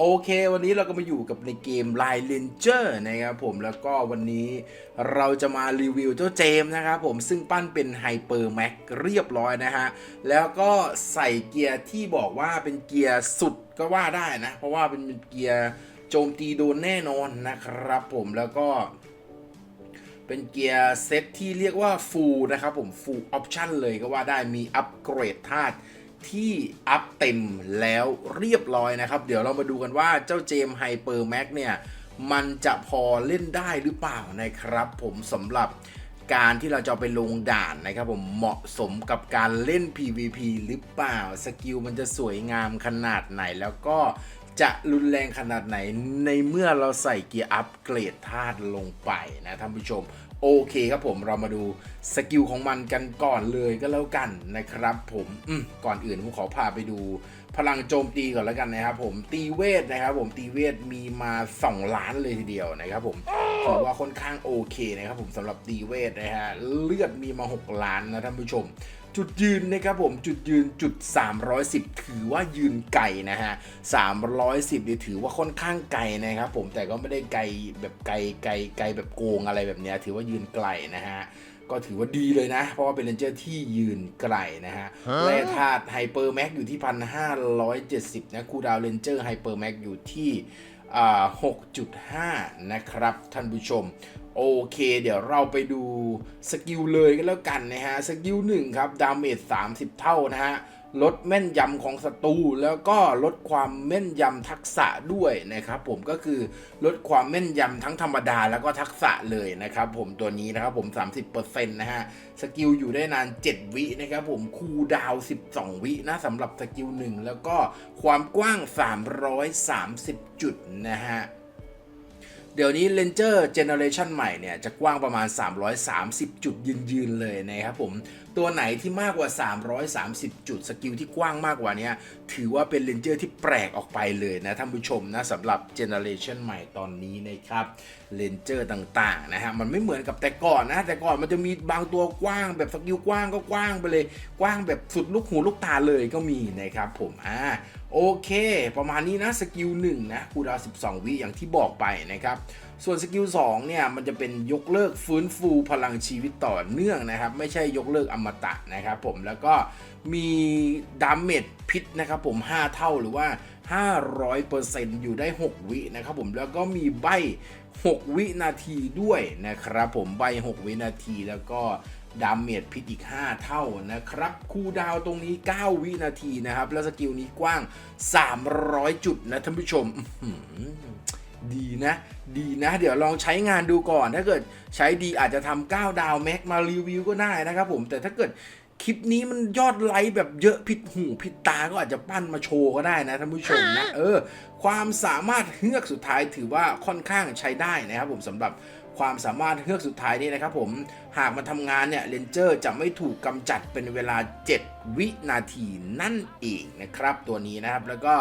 โอเค วันนี้เราก็มาอยู่กับในเกม Line Ranger นะครับผมแล้วก็วันนี้เราจะมารีวิวเจ้าเจมส์นะครับผมซึ่งปั้นเป็นไฮเปอร์แม็กเรียบร้อยนะฮะ แล้วก็ใส่เกียร์ที่บอกว่าเป็นเกียร์สุดก็ว่าได้นะ เพราะว่าเป็นเกียร์โจมตีโดนแน่นอนนะครับผมแล้วก็เป็นเกียร์เซตที่เรียกว่า Full นะครับผม Full Option เลยก็ว่าได้มีอัปเกรดธาตุ ที่อัพเต็มแล้วเรียบร้อยนะครับ เดี๋ยวเรามาดูกันว่าเจ้าเจมไฮเปอร์แม็กเนี่ย มันจะพอเล่นได้หรือเปล่านะครับผมสำหรับการที่เราจะไปลงด่านนะครับผมเหมาะสมกับการเล่น PVP หรือเปล่า สกิลมันจะสวยงามขนาดไหนแล้วก็จะรุนแรงขนาดไหนในเมื่อเราใส่เกียร์อัปเกรดธาตุลงไปนะท่านผู้ชม โอเคครับผมเรามาดูสกิลของมันกันก่อนเลยก็แล้วกันนะครับผมอมก่อนอื่นผมขอพาไปดูพลังโจมตีก่อนแล้วกันนะครับผมตีเวทนะครับผมตีเวทมีมา 2 ล้านเลยทีเดียวนะครับผมถือว่าค่อนข้างโอเคนะครับผมสำหรับตีเวทนะฮะเลือดมีมา 6 ล้านนะท่านผู้ชม จุดยืนนะครับผมจุดยืนจุด 310 ถือว่ายืนไกลนะฮะ 310นี่ถือว่าค่อนข้างไกลนะครับผมแต่ก็ไม่ได้ไกลแบบไกลไกลไกลแบบโกงอะไรแบบเนี้ยถือว่ายืนไกลนะฮะก็ถือว่าดีเลยนะ เพราะว่าเป็นเรนเจอร์ที่ยืนไกลนะฮะแร่ธาตุไฮเปอร์แม็กอยู่ที่1,570นะคูดาวเรนเจอร์ไฮเปอร์แม็กอยู่ที่อ่า6.5นะครับท่านผู้ชม โอเค เดี๋ยวเราไปดูสกิลเลยก็แล้วกันนะฮะ สกิลหนึ่งครับ ดาเมจ30 เท่านะฮะ ลดแม่นยำของศัตรูแล้วก็ลดความแม่นยำทักษะด้วยนะครับผมก็คือลดความแม่นยำทั้งธรรมดาแล้วก็ทักษะเลยนะครับผมตัวนี้นะครับผม 30%นะฮะ สกิลอยู่ได้นาน 7 วินะครับผมคูลดาว 12 วินะสำหรับสกิลหนึ่งแล้วก็ความกว้าง 330 จุดนะฮะ เดี๋ยวนี้ Ranger Generation ใหม่เนี่ย จะกว้างประมาณ 330 จุดยืนยืนๆเลยนะครับผม ตัวไหนที่มากกว่า 330 จุดสกิลที่กว้างมากกว่านี้ถือว่าเป็น Ranger ที่แปลกออกไปเลยนะท่านผู้ชมนะสำหรับ Generation ใหม่ตอนนี้นะครับ Ranger ต่างๆนะฮะมันไม่เหมือนกับแต่ก่อนนะแต่ก่อนมันจะมีบางตัวกว้างแบบสกิลกว้างก็กว้างไปเลย กว้างแบบสุดลูกหูลูกตาเลยก็มีนะครับผมอ่าโอเค ประมาณนี้นะสกิล1นะคูดาว12 วิอย่างที่บอกไปนะครับ ส่วนสกิล2เนี่ยมันจะเป็นยกเลิกฟื้นฟูพลังชีวิตต่อเนื่องนะครับ ไม่ใช่ยกเลิกอมตะนะครับผมแล้วก็มีดาเมจพิษนะครับผม 5 เท่าหรือว่า 500%อยู่ได้ 6 วินะครับผมแล้วก็มีใบ 6 วินาทีด้วยนะครับผมใบ 6 วินาทีแล้วก็ดาเมจพิษอีก 5 เท่านะครับ คูดาวตรงนี้ 9 วินาทีนะครับ แล้วสกิลนี้กว้าง 300 จุดนะท่านผู้ชม ดีนะ ดีนะ เดี๋ยวลองใช้งานดูก่อน ถ้าเกิดใช้ดีอาจจะทำ9ดาวแม็กมารีวิวก็ได้นะครับผมแต่ถ้าเกิดคลิปนี้มันยอดไลค์แบบเยอะผิดหูผิดตาก็อาจจะปั้นมาโชว์ก็ได้นะท่านผู้ชมนะ เออความสามารถเฮือกสุดท้ายถือว่าค่อนข้างใช้ได้นะครับผมสำหรับความสามารถเฮือกสุดท้ายนี้นะครับผมหากมาทำงานเนี่ยเลนเจอร์จะไม่ถูกกำจัดเป็นเวลา 7 วินาทีนั่นเองนะครับ ตัวนี้นะครับแล้วก็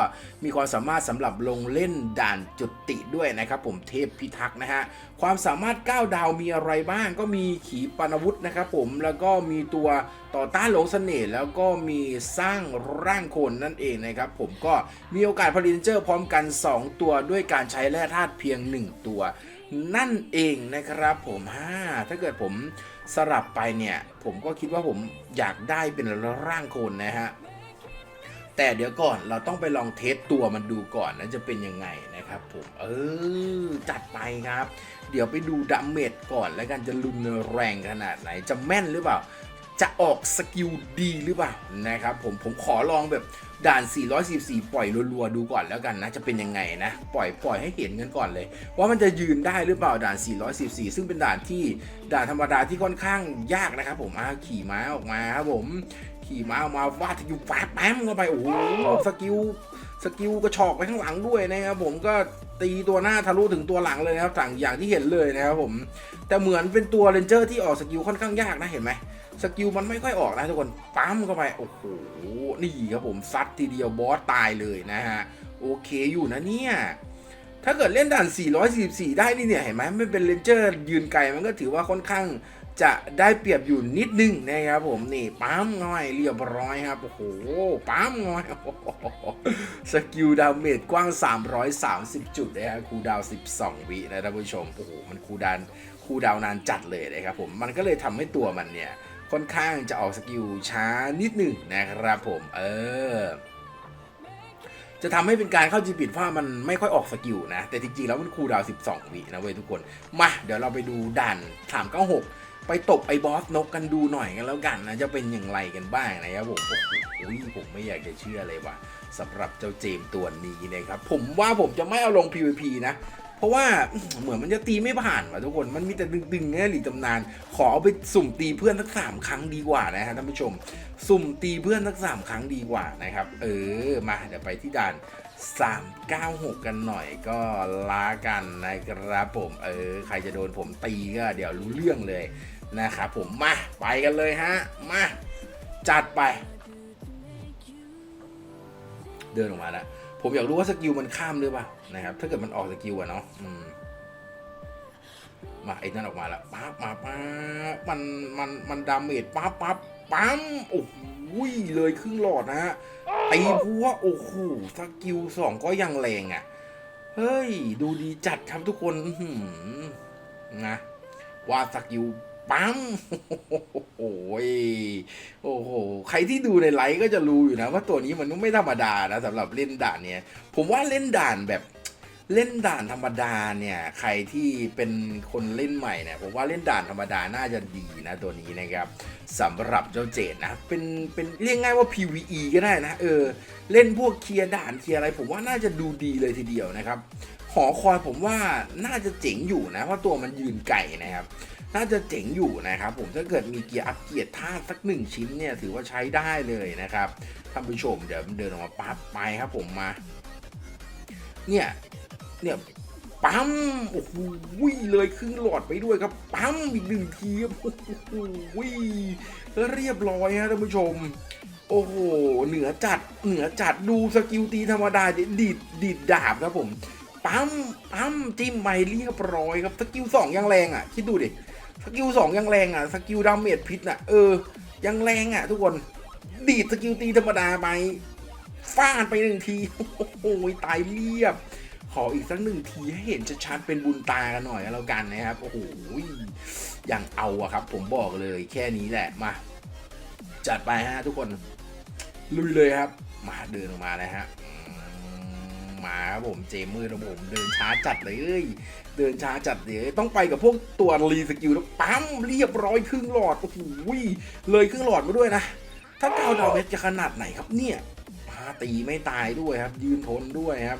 มีความสามารถสำหรับลงเล่นด่านจุติด้วยนะครับ ผมเทพพิทักษ์นะฮะความสามารถ 9 ดาวมีอะไรบ้างก็มีขีปนาวุธนะครับผมแล้วก็มีตัวต่อต้านหลงเสน่ห์แล้วก็มีสร้างร่างคนนั่นเองนะครับผมก็มีโอกาสผลิตเลนเจอร์พร้อมกัน2 ตัวด้วยการใช้แร่ธาตุเพียง 1 ตัว นั่นเองนะครับผมฮ่าถ้าเกิดผมสลับไปเนี่ย ผมก็คิดว่าผมอยากได้เป็นร่างโคนนะฮะแต่เดี๋ยวก่อนเราต้องไปลองเทสตัวมันดูก่อนนะจะเป็นยังไงนะครับผมเออจัดไปครับ เดี๋ยวไปดูดัมเมจก่อนแล้วกันจะรุนแรงขนาดไหนจะแม่นหรือเปล่า จะออกสกิลดีหรือเปล่านะครับผมผมขอลองแบบ ด่าน 444 ปล่อยรัวๆ ดูก่อนแล้วกันนะ จะเป็นยังไงนะ ปล่อยปล่อยให้เห็นกันก่อนเลย ว่ามันจะยืนได้หรือเปล่าด่าน444ซึ่งเป็นด่านที่ด่านธรรมดาที่ค่อนข้างยากนะครับผมอะขี่ม้าออกมาครับผม ขี่ม้าออกมาวาดสกิลแป๊บแป๊มเข้าไป โอ้โห สกิล สกิลกระชอกไปข้างหลังด้วยนะครับผมก็ตีตัวหน้าทะลุถึงตัวหลังเลยนะครับสั่งอย่างที่เห็นเลยนะครับผม แต่เหมือนเป็นตัวเรนเจอร์ที่ออกสกิลค่อนข้างยากนะเห็นไหม สกิลมันไม่ค่อยออกนะทุกคนปั๊มเข้าไป โอ้โห นี่ครับผมซัดทีเดียวบอสตายเลยนะฮะ โอเคอยู่นะเนี่ย ถ้าเกิดเล่นด่าน 444 ได้นี่เนี่ย เห็นไหมไม่เป็นเลนเจอร์ยืนไกลมันก็ถือว่าค่อนข้างจะได้เปรียบอยู่นิดนึงนะครับผมนี่ปั๊มง่อยเรียบร้อยครับ โอ้โหปั๊มง่อยสกิลดาเมจกว้าง 330 จุดนะฮะคูดาว 12 วินะท่านผู้ชม โอ้โห มันคูดานคูดาวน์นานจัดเลยนะครับผม มันก็เลยทำให้ตัวมันเนี่ย ค่อนข้างจะออกสกิลช้านิดหนึ่งนะครับผม เออ จะทำให้เป็นการเข้าจีปิดว่ามันไม่ค่อยออกสกิลนะ แต่จริงๆแล้วมันคูดาว 12 วินะเว้ยทุกคน มา เดี๋ยวเราไปดูด่าน 396 ไปตบไอ้บอสนกกันดูหน่อยกันแล้วกันนะจะเป็นอย่างไรกันบ้างนะครับผมโอ้โหผมไม่อยากจะเชื่อเลยว่าสำหรับเจ้าเจมส์ตัวนี้นะครับ ผมว่าผมจะไม่เอาลง PVP นะ เพราะว่าเหมือนมันจะตีไม่ผ่านว่ะทุกคนมันมีแต่ดึงๆเนี่ยหลีตำนาน ขอเอาไปสุ่มตีเพื่อนสักสามครั้งดีกว่านะฮะท่านผู้ชม สุ่มตีเพื่อนสักสามครั้งดีกว่านะครับ เออมาเดี๋ยวไปที่ด่าน396 กันหน่อยก็ลากันนะครับผม เออ ใครจะโดนผมตีก็เดี๋ยวรู้เรื่องเลยนะครับผม มา ไปกันเลยฮะ มา จัดไป เดินออกมาแล้วผมอยากรู้ว่าสกิลมันข้ามหรือเปล่า นะครับ ถ้าเกิดมันออกสกิลอะเนาะมาไอ้นั่นออกมาแล้วปั๊บมาปั๊บมันมันมันดาเมจปั๊บปั๊บปั๊มโอ้โหเลยครึ่งหลอดนะฮะตีพัวโอ้โหสกิลสองก็ยังแรงอะ เฮ้ย ดูดีจัดครับทุกคนหือนะว่าสกิลปั๊มโอ้โหโอ้โห ใครที่ดูในไลฟ์ก็จะรู้อยู่นะ ว่าตัวนี้มันไม่ธรรมดานะสำหรับเล่นด่านเนี้ย ผมว่าเล่นด่านแบบ เล่นด่านธรรมดาเนี่ยใครที่เป็นคนเล่นใหม่เนี่ยผมว่าเล่นด่านธรรมดาน่าจะดีนะตัวนี้นะครับสำหรับเจ้าเจดนะเป็นเป็นเรียกง่ายว่า PVE ก็ได้นะเออเล่นพวกเคลียร์ด่านเคลียร์อะไร ผมว่าน่าจะดูดีเลยทีเดียวนะครับหอคอยผมว่าน่าจะเจ๋งอยู่นะเพราะตัวมันยืนไก่นะครับน่าจะเจ๋งอยู่นะครับผมถ้าเกิดมีเกียร์อัพเกียร์ธาตุสักหนึ่งชิ้นเนี่ยถือว่าใช้ได้เลยนะครับท่านผู้ชมเดี๋ยวเดินออกมาปั๊บไปครับผมมาเนี่ย เนี่ยปั๊มโอ้โหเลยครึ่งหลอดไปด้วยครับปั๊มอีกหนึ่งทีครับโอ้โหเรียบร้อยฮะท่านผู้ชม โอ้โหเหนือจัดเหนือจัดดูสกิลตีธรรมดาดิดีดดีดดาบครับผมปั๊มปั๊มจิ้มไปเรียบร้อยครับสกิลสองยังแรงอะคิดดูดิสกิลสองยังแรงอะสกิลดาเมจพิษอะเออยังแรงอะ ทุกคนดีดสกิลตีธรรมดาไปฟาดไปหนึ่งทีโอ้โหตายเรียบ ขออีกสักหนึ่งทีให้เห็นชัดๆเป็นบุญตากันหน่อยแล้วกันนะครับ โอ้โหอย่างเอาอะครับ ผมบอกเลยแค่นี้แหละมา จัดไปฮะทุกคน ลุยเลยครับ มาเดินออกมาเลยฮะมาครับผมเจมมือของผมเดินช้าจัดเลยเอ้ยเดินช้าจัดเดี๋ยวต้องไปกับพวกตัวรีสกิลแล้วปั๊มเรียบร้อยครึ่งหลอดโอ้โหเลยครึ่งหลอดมาด้วยนะ ถ้าเกาดาวเวทจะขนาดไหนครับเนี่ยมาตีไม่ตายด้วยครับ ยืนทนด้วยครับ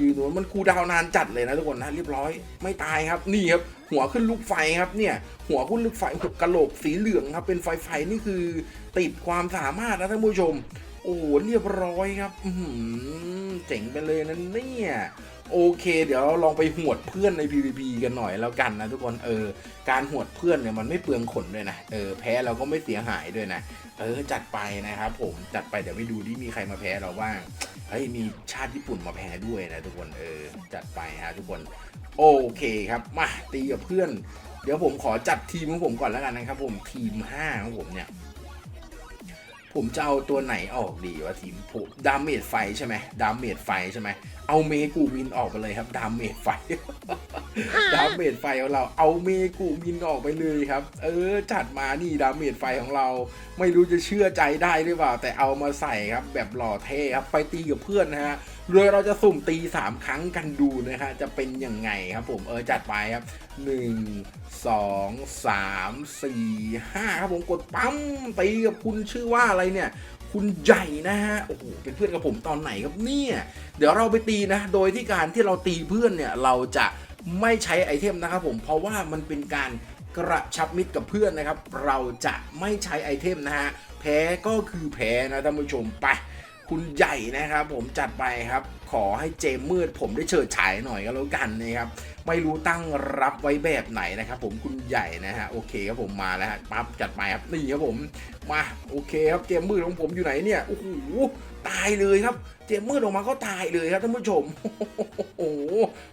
ยืนทนมันคูดาวน์นานจัดเลยนะทุกคนนะเรียบร้อยไม่ตายครับนี่ครับหัวขึ้นลูกไฟครับเนี่ยหัวขึ้นลูกไฟหัวกะโหลกสีเหลืองครับเป็นไฟไฟนี่คือติดความสามารถนะท่านผู้ชม โอ้โหเรียบร้อยครับอืเจ๋งไปเลยนะเนี่ยโอเค เดี๋ยวเราลองไปหวดเพื่อนใน PVP กันหน่อยแล้วกันนะทุกคนเออการหวดเพื่อนเนี่ยมันไม่เปลืองขนด้วยนะเออแพ้เราก็ไม่เสียหายด้วยนะเออจัดไปนะครับผมจัดไปเดี๋ยวไปดูที่มีใครมาแพ้เราบ้างเฮ้ยมีชาติญี่ปุ่นมาแพ้ด้วยนะทุกคนเออจัดไปฮะทุกคนโอเคครับมาตีกับเพื่อน เดี๋ยวผมขอจัดทีมของผมก่อนแล้วกันนะครับผมทีม5ของผมเนี่ย ผมจะเอาตัวไหนออกดีวะทีมผมดาเมจไฟใช่ไหมดาเมจไฟใช่ไหมเอาเมกูมินออกไปเลยครับดาเมจไฟดาเมจไฟของเราเอาเมกูมินออกไปเลยครับ เออจัดมานี่ดาเมจไฟของเรา ไม่รู้จะเชื่อใจได้หรือเปล่าแต่เอามาใส่ครับ แบบหล่อเท่ครับไปตีกับเพื่อนนะฮะโดยเราจะสุ่มตี 3 ครั้งกันดูนะฮะจะเป็นยังไงครับผมเออจัดไปครับ 1 2 3 4 5 ครับผมกดปั๊มตีกับคุณชื่อว่าอะไรเนี่ย คุณใหญ่นะฮะโอ้โหเป็นเพื่อนกับผมตอนไหนครับเนี่ยเดี๋ยวเราไปตีนะ โดยที่การที่เราตีเพื่อนเนี่ยเราจะไม่ใช้ไอเทมนะครับผมเพราะว่ามันเป็นการกระชับมิตรกับเพื่อนนะครับ เราจะไม่ใช้ไอเทมนะฮะแพ้ก็คือแพ้นะท่านผู้ชมไป คุณใหญ่นะครับผมจัดไปครับขอให้เจมมืดผมได้เฉิดฉายหน่อยก็แล้วกันนะครับไม่รู้ตั้งรับไว้แบบไหนนะครับผมคุณใหญ่นะฮะโอเคครับผมมาแล้วฮะปั๊บจัดไปครับนี่ครับผมมาโอเคครับเจมมืดของผมอยู่ไหนเนี่ยโอ้โหตายเลยครับ เจมมืดออกมาก็ตายเลยครับท่านผู้ชมโอ้โห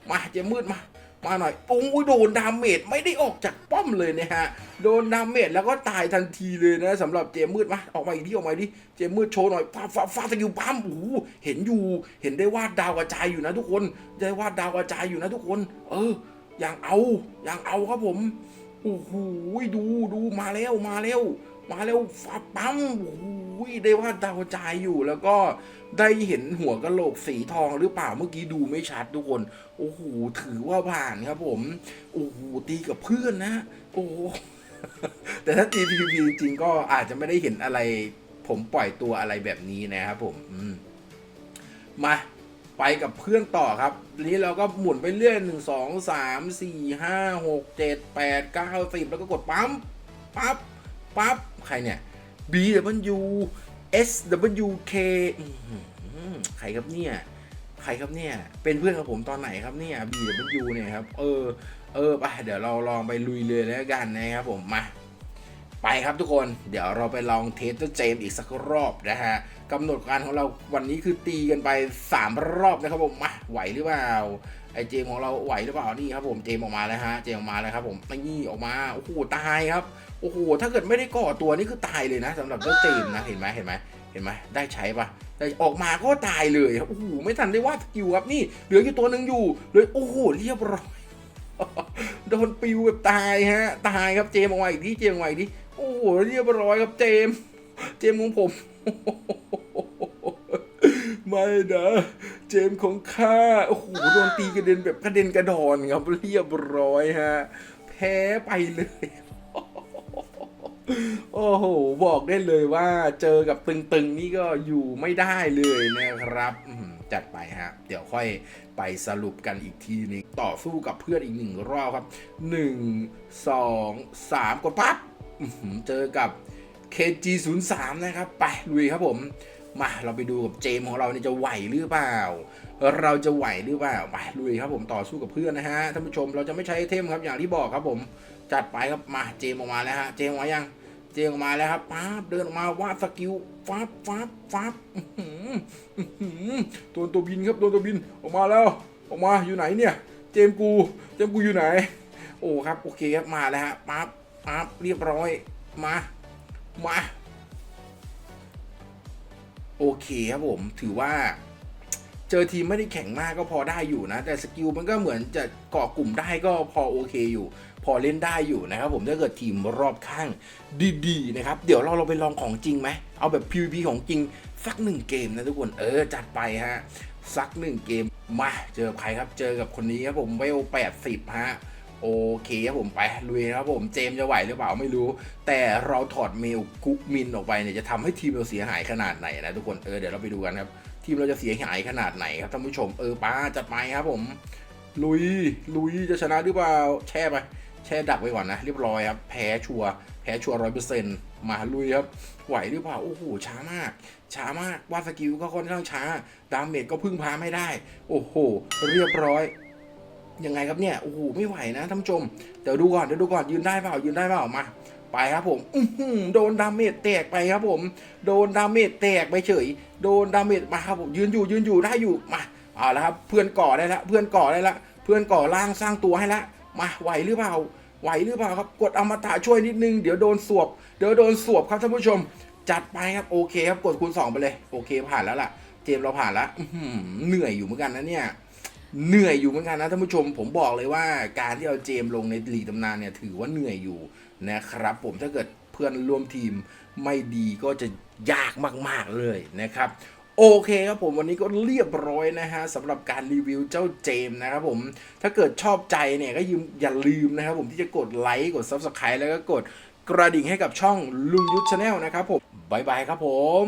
มาเจมมืดมา มาหน่อยโอ้ยโดนดาเมจไม่ได้ออกจากป้อมเลยนะฮะ โดนดาเมจแล้วก็ตายทันทีเลยนะสำหรับเจมืดมาออกมาอีกที่ออกมาดิเจมืดโชว์หน่อยฟาฟาฟาสกิลปั๊มโอ้โหเห็นอยู่ เห็นได้วาดดาวกระจายอยู่นะทุกคนได้วาดดาวกระจายอยู่นะทุกคน เออ อย่างเอาอย่างเอาครับผมโอ้โหดูดูมาแล้วมาแล้ว มาแล้วฟ้าปั๊มโอ้โหได้ว่าดาวกระจายอยู่แล้วก็ได้เห็นหัวกะโหลกสีทองหรือเปล่าเมื่อกี้ดูไม่ชัดทุกคน โอ้โหถือว่าผ่านครับผม โอ้โหตีกับเพื่อนนะ โอ้โหแต่ถ้าตี PVP จริงๆก็อาจจะไม่ได้เห็นอะไร ผมปล่อยตัวอะไรแบบนี้นะครับผมอืมาไปกับเพื่อนต่อครับ นี้เราก็หมุนไปเรื่อยหนึ่งสองสามสี่ห้าหกเจ็ดแปดเก้าสิบแล้วก็กดปั๊มปั๊บปั๊บ ใครเนี่ย B W S W K ใครครับเนี่ย ใครครับเนี่ย เป็นเพื่อนกับผมตอนไหนครับเนี่ย B W เนี่ยครับ เออ เออไปเดี๋ยวเราลองไปลุยเลยแล้วกันนะครับผม มา ไปครับทุกคน เดี๋ยวเราไปลองเทสต์เจมอีกสักรอบนะฮะกำหนดการของเราวันนี้คือตีกันไป 3 รอบนะครับผม มา ไหวหรือเปล่า ไอเจมของเราไหวหรือเปล่านี่ครับผมเจมออกมาแล้วฮะเจมออกมาแล้วครับผมนี่ออกมาโอ้โหตายครับโอ้โหถ้าเกิดไม่ได้ก่อตัวนี่คือตายเลยนะสำหรับเจ้าเจมนะเห็นไหมเห็นไหมเห็นไหมได้ใช้ปะได้ออกมาก็ตายเลยครับโอ้โหไม่ทันได้วาดสกิลครับนี่เหลืออยู่ตัวหนึ่งอยู่เลยโอ้โหเรียบร้อยโดนปิวแบบตายฮะตายครับเจมส์เอาไว้อีกทีเจมส์เอาไว้อีกทีโอ้โหเรียบร้อยครับเจมส์เจมส์ของผม ไม่นะ เจมของข้า โอ้โห โดนตีกระเด็นแบบกระเด็นกระดอนครับ เรียบร้อยฮะ แพ้ไปเลย โอ้โห บอกได้เลยว่าเจอกับตึงๆ นี่ก็อยู่ไม่ได้เลยนะครับจัดไปฮะ เดี๋ยวค่อยไปสรุปกันอีกทีนึงต่อสู้กับเพื่อนอีกหนึ่งรอบครับ 1 2 3กดปั๊บอื้อหือเจอกับ KG03 นะครับ ไปลุยครับผม มาเราไปดูกับเจมของเราเนี่ยจะไหวหรือเปล่า เราจะไหวหรือเปล่าไปลุยครับผมต่อสู้กับเพื่อนนะฮะท่านผู้ชมเราจะไม่ใช้เทมครับอย่างที่บอกครับผมจัดไปครับมาเจมออกมาแล้วฮะเจมออกมายังเจมออกมาแล้วครับป๊าบเดินออกมาวาดสกิลฟับฟับฟับตัวตัวบินครับตัวตัวบินออกมาแล้ว ออกมาอยู่ไหนเนี่ย เจมกู เจมกูอยู่ไหน โอ้ครับโอเคครับมาแล้วฮะปั๊บปั๊บเรียบร้อยมา มา โอเคครับผมถือว่า เจอทีมไม่ได้แข็งมากก็พอได้อยู่นะ แต่สกิลมันก็เหมือนจะเกาะกลุ่มได้ก็พอโอเคอยู่ พอเล่นได้อยู่นะครับผมถ้าเกิดทีมรอบข้างดีๆนะครับ เดี๋ยวเราเราไปลองของจริงไหมเอาแบบ PVP ของจริงสักหนึ่งเกมนะทุกคนเออจัดไปฮะสักหนึ่งเกมมาเจอใครครับเจอกับคนนี้ครับผมเวล80ฮะ โอเคครับผมไปลุยครับผมเจมจะไหวหรือเปล่าไม่รู้ แต่เราถอดเมลกุ๊กมินออกไปเนี่ยจะทำให้ทีมเราเสียหายขนาดไหนนะทุกคนเออเดี๋ยวเราไปดูกันครับทีมเราจะเสียหายขนาดไหนครับท่านผู้ชมเออป้าจัดไปครับผม ลุยลุยจะชนะหรือเปล่าแช่ไปแช่ดักไว้ก่อนนะเรียบร้อยครับแพ้ชัวแพ้ชัวร้อยเปอร์เซ็นต์มาลุยครับไหวหรือเปล่าโอ้โหช้ามาก ช้ามากวาดสกิลก็ค่อนข้างช้าดาเมจก็พึ่งพาไม่ได้ โอ้โห เรียบร้อย ยังไงครับเนี่ยโอ้โหไม่ไหวนะท่านผู้ชมเดี๋ยวดูก่อนเดี๋ยวดูก่อนยืนได้เปล่ายืนได้เปล่ามาไปครับผมอื้อหือโดนดาเมจแตกไปครับผม โดนดาเมจแตกไปเฉย โดนดาเมจมาครับผมยืนอยู่ยืนอยู่ได้อยู่มาเอาละครับเพื่อนก่อได้ละเพื่อนก่อได้ละเพื่อนก่อร่างสร้างตัวให้ละมาไหวหรือเปล่าไหวหรือเปล่าครับกดอมตะช่วยนิดนึงเดี๋ยวโดนสวบเดี๋ยวโดนสวบครับท่านผู้ชม จัดไปครับโอเคครับกดคูณสองไปเลยโอเคผ่านแล้วล่ะ เจมเราผ่านแล้วอื้อหือเหนื่อยอยู่เหมือนกันนะเนี่ย เหนื่อยอยู่เหมือนกันนะท่านผู้ชม ผมบอกเลยว่าการที่เอาเจมลงในลีกตำนานเนี่ยถือว่าเหนื่อยอยู่นะครับ ผมถ้าเกิดเพื่อนร่วมทีมไม่ดีก็จะยากมาก ๆ เลยนะครับโอเคครับผมวันนี้ก็เรียบร้อยนะฮะสำหรับการรีวิวเจ้าเจมนะครับผมถ้าเกิดชอบใจเนี่ยก็ยืมอย่าลืมนะครับผมที่จะกดไลค์กด Subscribe แล้วก็กดกระดิ่งให้กับช่องลุงยุทธชาแนลนะครับผมบายบายครับผม